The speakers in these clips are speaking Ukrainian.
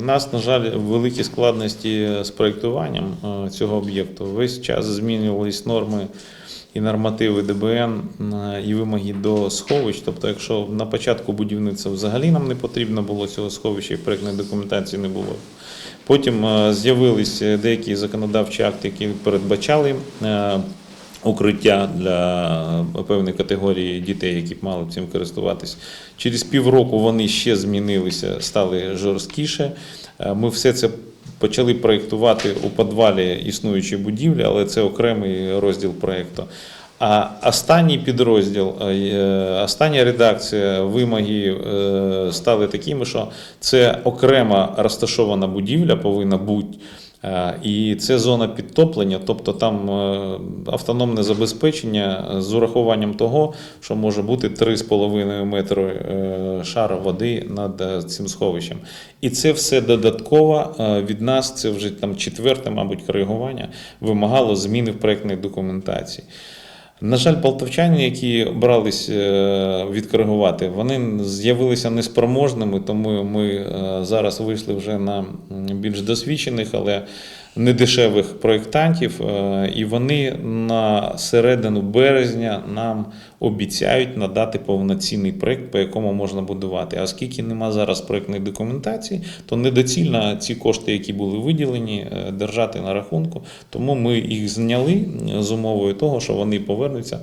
У нас, на жаль, великі складності з проєктуванням е, цього об'єкту. Весь час змінювались норми і нормативи ДБН е, і вимоги до сховищ. Тобто, якщо на початку будівництва взагалі нам не потрібно було цього сховища і проєктної документації не було. Потім е, з'явились деякі законодавчі акти, які передбачали укриття для певної категорії дітей, які б мали цим користуватись. Через півроку вони ще змінилися, стали жорсткіше. Е, Ми все це почали проєктувати у підвалі існуючої будівлі, але це окремий розділ проєкту. А останній підрозділ, е, остання редакція, вимоги е, стали такими, що це окрема розташована будівля повинна бути. Е, І це зона підтоплення, тобто там е, автономне забезпечення з урахуванням того, що може бути 3,5 метри шара води над е, цим сховищем. І це все додатково е, від нас, це вже там четверте, мабуть, коригування, вимагало зміни в проєктній документації. На жаль, полтавчани, які брались е, відкоригувати, вони з'явилися неспроможними, тому ми е, зараз вийшли вже на більш досвідчених, але недешевих проєктантів, е, і вони на середину березня нам обіцяють надати повноцінний проєкт, по якому можна будувати. А оскільки нема зараз проєктної документації, то недоцільно ці кошти, які були виділені, держати на рахунку. Тому ми їх зняли з умовою того, що вони повернуться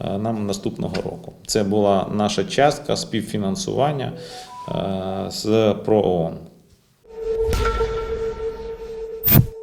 е, нам наступного року. Це була наша частка співфінансування е, з ПРООН.